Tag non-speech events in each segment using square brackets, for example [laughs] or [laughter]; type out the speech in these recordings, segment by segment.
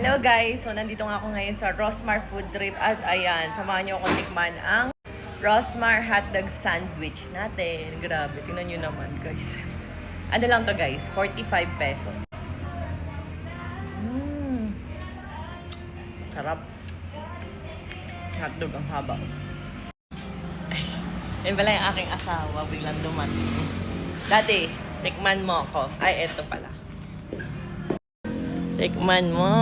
Hello guys! So nandito nga ako ngayon sa Rosmar Food Trip at ayan, samahan niyo ako tikman ang Rosmar Hotdog Sandwich natin. Grabe, tingnan niyo naman guys. Ano lang to guys? 45 pesos. Mmm. Sarap. Hotdog ang haba. Ay, Yan pala yung aking asawa, biglang dumating. Dati, tikman mo ako. Ay, eto pala. Tikman mo.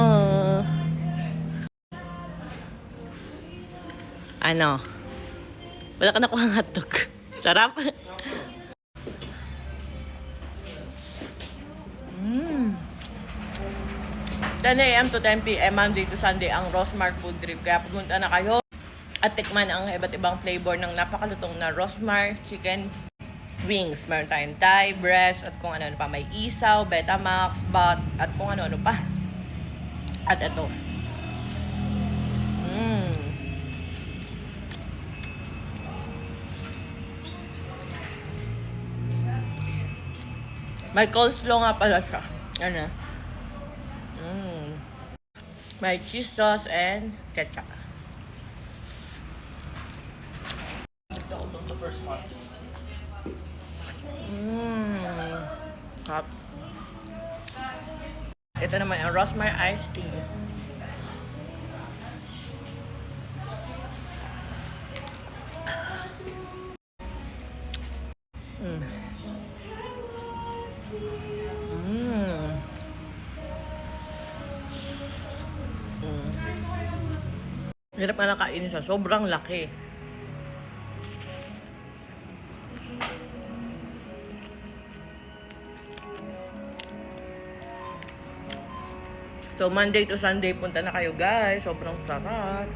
Ano? Wala ka nakuha ng hotdog. [laughs] Sarap. Mmm. 10 a.m. to 10 p.m. Monday to Sunday ang Rosmar Food Trip. Kaya pumunta na kayo at tikman ang iba't ibang flavor ng napakalutong na Rosmar Chicken Wings. Meron tayong Thai, breast, at kung ano-ano pa. May isaw, Betamax, bat, at kung ano-ano pa. At ito. Mmm. May coleslaw nga pala siya. Ano? Mmm. May cheese sauce and ketchup. Sarap. Ito naman ang Rosmar iced tea. Mm. Mm. Mm. Hirap nga nakainin siya. Sobrang laki. So, Monday to Sunday, punta na kayo guys. Sobrang sarap.